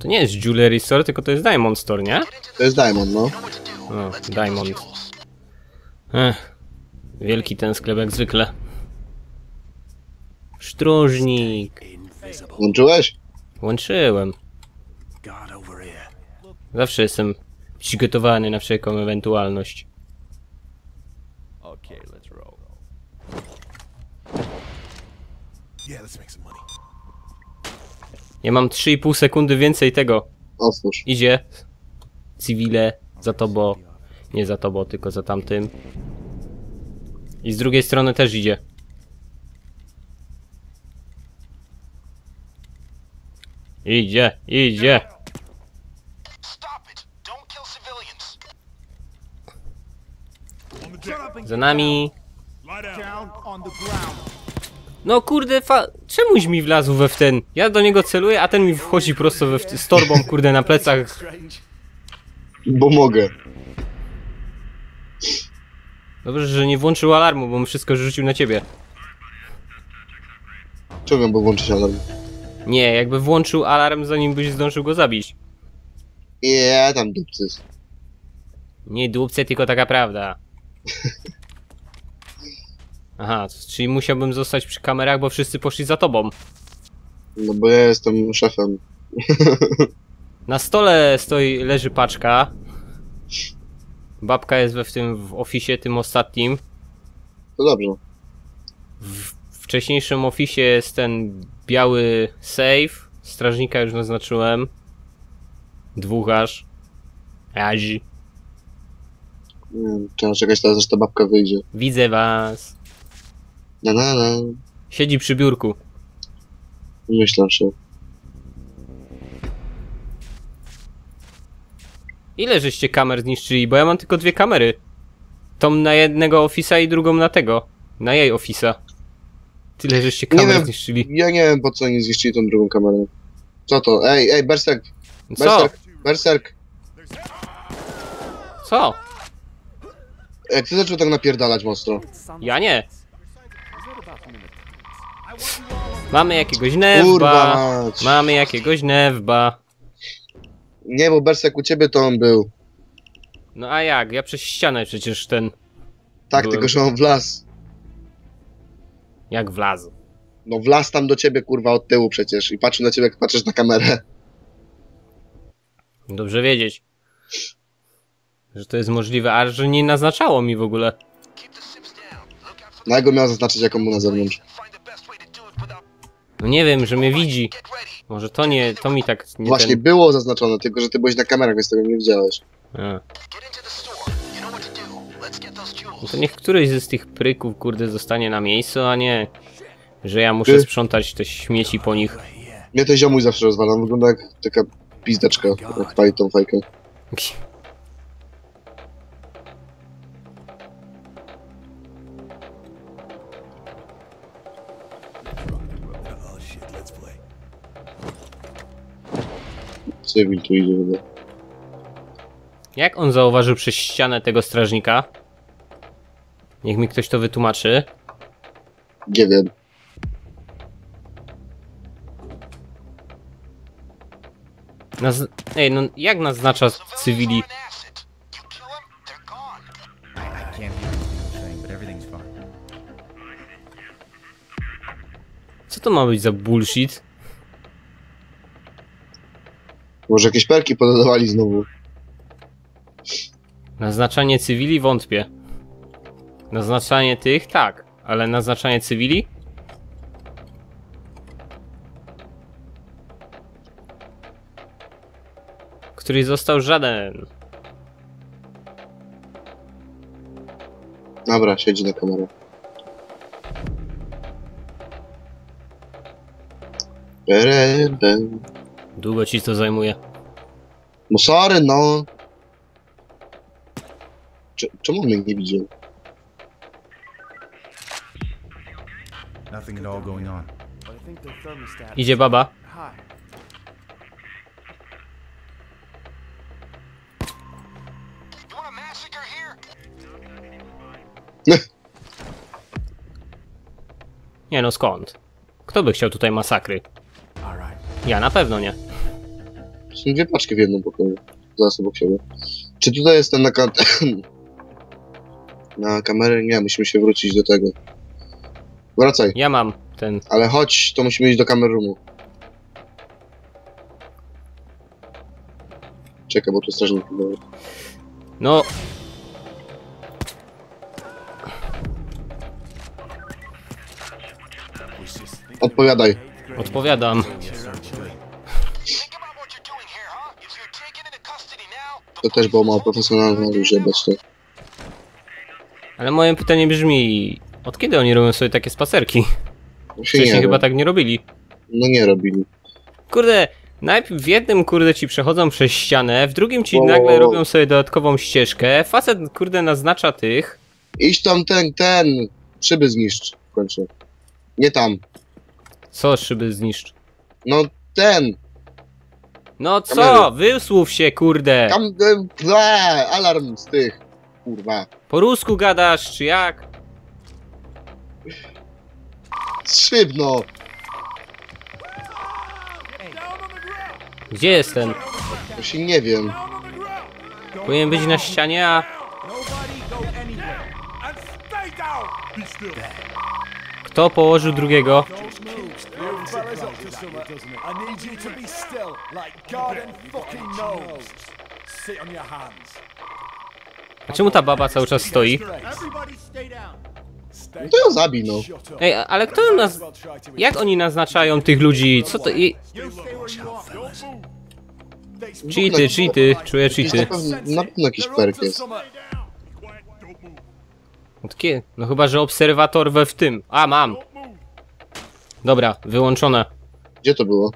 To nie jest Jewelry Store, tylko to jest Diamond Store, nie? To jest Diamond, no. O, Diamond. Ech, wielki ten sklep jak zwykle. Stróżnik. Włączyłeś? Łączyłem. Zawsze jestem przygotowany na wszelką ewentualność. Okay, let's roll. Yeah, let's make some money. Ja mam 3,5 sekundy więcej tego. Otwórz. Idzie. Cywile za tobą. Nie za tobą, tylko za tamtym. I z drugiej strony też idzie. Idzie, idzie. Za nami. No kurde, fa... Czemuś mi wlazł we w ten? Ja do niego celuję, a ten mi wchodzi prosto we w... z torbą, kurde, na plecach. Bo mogę. Dobrze, że nie włączył alarmu, bo on wszystko rzucił na ciebie. Czego bo włączyć alarm? Nie, jakby włączył alarm, zanim byś zdążył go zabić. Nie, tam dupcy. Nie dupce, tylko taka prawda. Aha, czyli musiałbym zostać przy kamerach, bo wszyscy poszli za tobą. No bo ja jestem szefem. Na stole stoi, leży paczka. Babka jest we w tym w ofisie, tym ostatnim. To dobrze. W wcześniejszym ofisie jest ten biały safe. Strażnika już naznaczyłem. Dwóch aż. Azi. Nie wiem, trzeba czekać teraz, aż ta babka wyjdzie. Widzę was. Na na na. Siedzi przy biurku. Myślę, że... Ile żeście kamer zniszczyli? Bo ja mam tylko dwie kamery. Tą na jednego ofisa i drugą na tego. Na jej ofisa. Tyle żeście Nie kamer wiem. zniszczyli. Ja nie wiem, po co oni zniszczyli tą drugą kamerę. Co to? Ej, ej, Berserk! Co? Berserk! Berserk! Co? Jak ty zaczął tak napierdalać mocno? Ja nie. Mamy jakiegoś mać! Mamy jakiegoś newba. Nie, bo Berserk u ciebie to on był. No a jak? Ja przez ścianę przecież ten... Tak, Byłem. tylko że on wlazł. Jak wlazł. No wlazł tam do ciebie, kurwa, od tyłu przecież. I patrzył na ciebie, jak patrzysz na kamerę. Dobrze wiedzieć. Że to jest możliwe, a że nie naznaczało mi w ogóle. Na jego miał zaznaczyć, jaką mu na zewnątrz. No nie wiem, że mnie widzi. Może to nie, to mi tak nie Właśnie ten... było zaznaczone, tylko że ty byłeś na kamerach, więc tego nie widziałeś. A. No to niech któryś z tych pryków, kurde, zostanie na miejscu, a nie... Że ja muszę Ty. sprzątać te śmieci po nich. Mnie to ziomuj zawsze rozwala, on wygląda jak taka pizdeczka, jak pali tą fajkę. Cywil tu idzie ogóle. Jak on zauważył przez ścianę tego strażnika? Niech mi ktoś to wytłumaczy. Nie wiem. Naz... Ej, no jak naznacza cywili? Co to ma być za bullshit? Może jakieś perki podawali znowu. Naznaczanie cywili? Wątpię. Naznaczanie tych? Tak. Ale naznaczanie cywili? Który został żaden. Dobra, siedzi na kamerę. Długo ci to zajmuje. No sorry, no. Cze- Czemu mnie nie widział? Nothing at all going on. But I think the thermostat. Idzie baba. High. Nie no skąd? Kto by chciał tutaj masakry? All right. Ja na pewno nie. Są dwie paczki w jednym pokoju. Zaraz obok siebie. Czy tutaj jest ten na ka- Na kamerę? Nie, musimy się wrócić do tego. Wracaj, Ja mam ten. ale chodź, to musimy iść do kamer roomu. Czekaj, bo tu strażnik. No, Odpowiadaj. odpowiadam. To też było mało profesjonalne, jebać to. Ale moje pytanie brzmi, od kiedy oni robią sobie takie spacerki? Się Wcześniej nie chyba tak nie robili. No nie robili. Kurde, najpierw w jednym kurde ci przechodzą przez ścianę, w drugim ci Wow, nagle robią sobie dodatkową ścieżkę, facet kurde naznacza tych. Idź tam ten, ten, szyby zniszcz w końcu. Nie tam. Co szyby zniszcz? No ten, No co? Kamery. Wysłów się kurde! tam, e, ble, alarm z tych. Kurwa. Po rusku gadasz, czy jak? Szyb no. Gdzie jest ten? To się nie wiem. Powinien być na ścianie, a kto położył drugiego? God and fucking knows. Sit on your hands. A czemu ta baba cały czas stoi? No to ją zabij no. Ej, a- ale kto nas... Jak oni naznaczają tych ludzi? Co to... I... Cheaty, cheaty, czuję Jakiś na cheaty. pewno, na pewno jakiś perk jest. something. Takie, no chyba, że obserwator we w tym. A, mam. Dobra, wyłączone. Gdzie to było?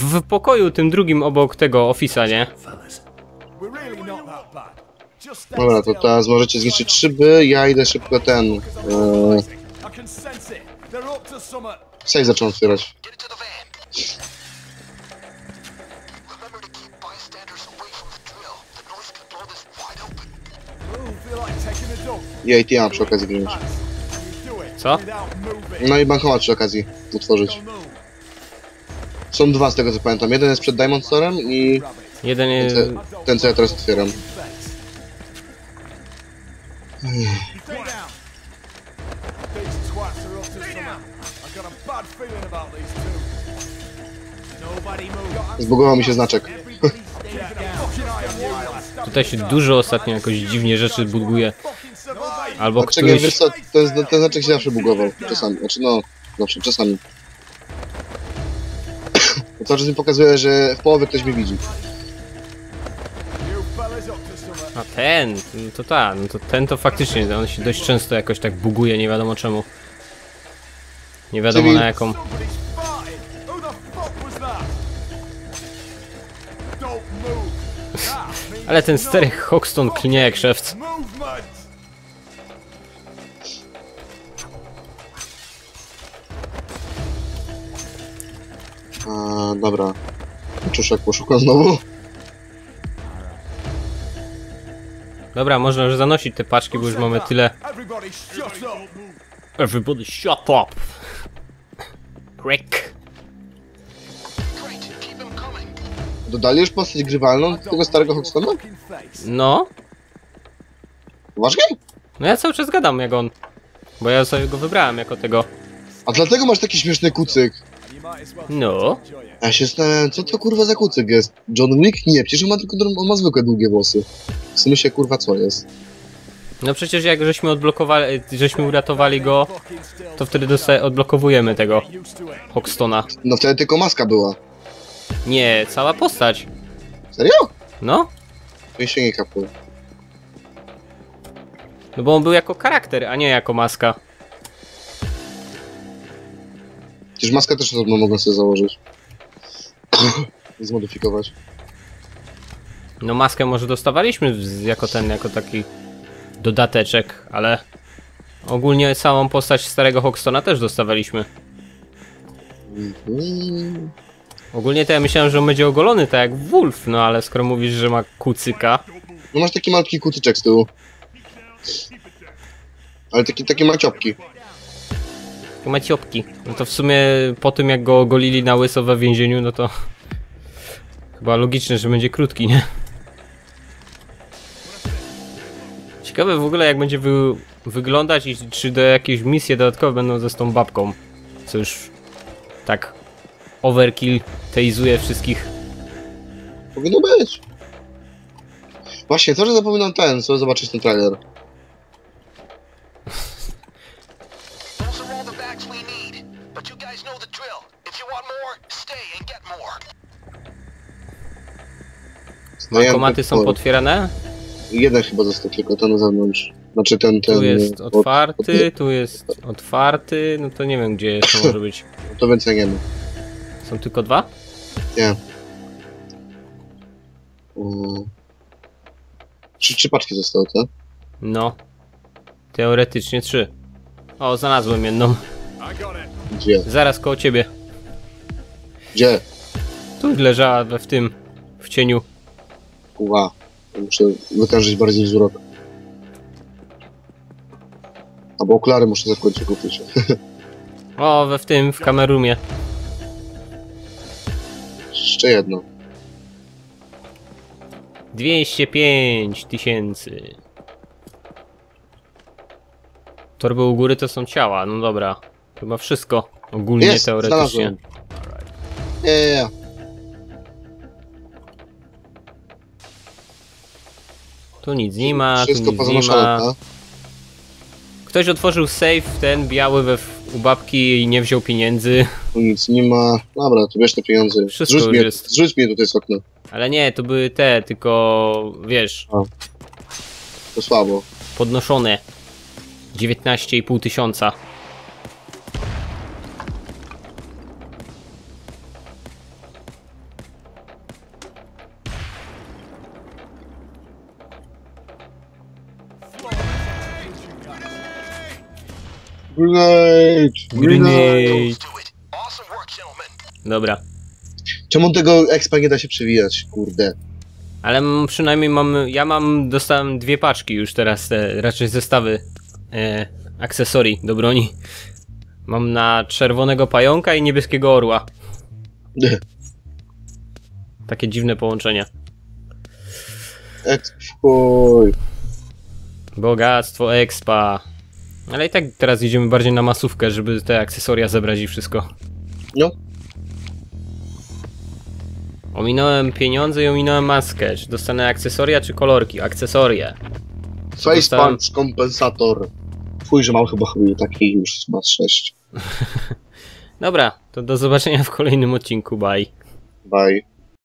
W, pokoju tym drugim obok tego ofisa, nie? Dobra, to teraz możecie zniszczyć szyby, ja idę szybko ten... E, to something. sej zaczął otwierać. I ATM przy okazji wziąć. Co? No i bankomat przy okazji otworzyć. Są dwa z tego co pamiętam. Jeden jest przed Diamond Storem i. Jeden ten, jest... co- ten co ja teraz otwieram. Face. Stay down. These twats are up to something. I've got a bad feeling about these two. Nobody move. Zbugował mi się znaczek. Keeping a fucking eye on you. lads. Tutaj się dużo ostatnio jakoś dziwnie rzeczy buduje. Fucking survive. Albo Dlaczego wiesz któryś... co, ten, ten znaczek się zawsze bugował. Czasami. Znaczy no, zawsze, czasami. To cały czas mi pokazuje, że w połowie ktoś mnie widzi. A ten, no to ta, no to ten to faktycznie, on się dość często jakoś tak buguje, nie wiadomo czemu. Nie wiadomo Czyli- na jaką. Ale ten stary Hoxton klinie jak szewc. Movement. A, dobra. Czuszek poszuka znowu. Dobra, można już zanosić te paczki, bo już mamy tyle. Everybody shut up. Coming. Dodali już postać grywalną tego starego Hoxtona? No, Poważnie? no ja cały czas gadam jak on. Bo ja sobie go wybrałem jako tego. A dlatego masz taki śmieszny kucyk. No. ja się zastanawiam, co to kurwa za kucyk jest? John Wick? Nie, przecież on ma tylko on ma zwykłe długie włosy. W sumie się kurwa co jest? No przecież jak żeśmy odblokowali, żeśmy uratowali go, to wtedy dostaje, odblokowujemy tego. Hoxtona. No wtedy tylko maska była. Nie, cała postać. Serio? No, To się nie kapło. no bo on był jako charakter, a nie jako maska. Przecież maskę też osobno mogą sobie założyć. Zmodyfikować. No maskę może dostawaliśmy jako ten, jako taki dodateczek, ale ogólnie całą postać starego Hoxtona też dostawaliśmy. Mhm. Ogólnie to ja myślałem, że on będzie ogolony tak jak Wolf, no ale skoro mówisz, że ma kucyka, No masz taki malutki kutyczek z tyłu. Ale taki, takie maciopki. Ma ciopki. No to w sumie po tym jak go ogolili na łyso we więzieniu, no to Chyba logiczne, że będzie krótki, nie? Ciekawe w ogóle jak będzie wy wyglądać i czy do jakieś misje dodatkowe będą ze z tą babką. Co już tak overkill teizuje wszystkich. Powinno być. Właśnie, to, że zapominam ten, sobie zobaczyć ten trailer. Znajomych Komaty są por- potwierane. Jeden chyba został tylko, ten na zewnątrz. Znaczy ten, ten... Tu jest od- otwarty, tu jest otwarty. No to nie wiem gdzie jeszcze może być. od- To więcej nie ma. Są tylko dwa? Nie. Trzy, trzy paczki zostały, tak? No. Teoretycznie trzy. O, znalazłem jedną. Gdzie? Zaraz koło ciebie. Gdzie? Tu leżała we w tym, w cieniu. Ła. Muszę wytężyć bardziej wzrok. Albo okulary muszę za końcu kupić. O, we w tym, w kamerumie. Jeszcze jedno. 205 tysięcy. Torby u góry to są ciała, no dobra. Chyba wszystko. Ogólnie Jest, teoretycznie. znalazłem. Nie, nie, nie. Tu nic nie ma, tu nic nie ma. Ktoś otworzył safe, ten biały we, u babki i nie wziął pieniędzy. Tu nic nie ma. Dobra, to bierz te pieniądze. Wszystko Zrzuć mnie, jest. zrzuć mnie tutaj z okna. Ale nie, to były te, tylko wiesz, To słabo. podnoszone. 19,5 tysiąca. Grenade! Grenade. Dobra. Czemu tego expa nie da się przewijać? Kurde. Ale przynajmniej mam, ja mam, dostałem dwie paczki już teraz, te, raczej zestawy e, akcesorii do broni. Mam na czerwonego pająka i niebieskiego orła. Takie dziwne połączenia. Exp, chuj. Bogactwo expa. Ale i tak teraz idziemy bardziej na masówkę, żeby te akcesoria zebrać i wszystko. No. Ominąłem pieniądze i ominąłem maskę. Czy dostanę akcesoria, czy kolorki? Akcesorie. Face Dostałem- punch kompensator. Fuj, że mam chyba chuj taki już ma 6. Dobra, to do zobaczenia w kolejnym odcinku. Bye. Bye.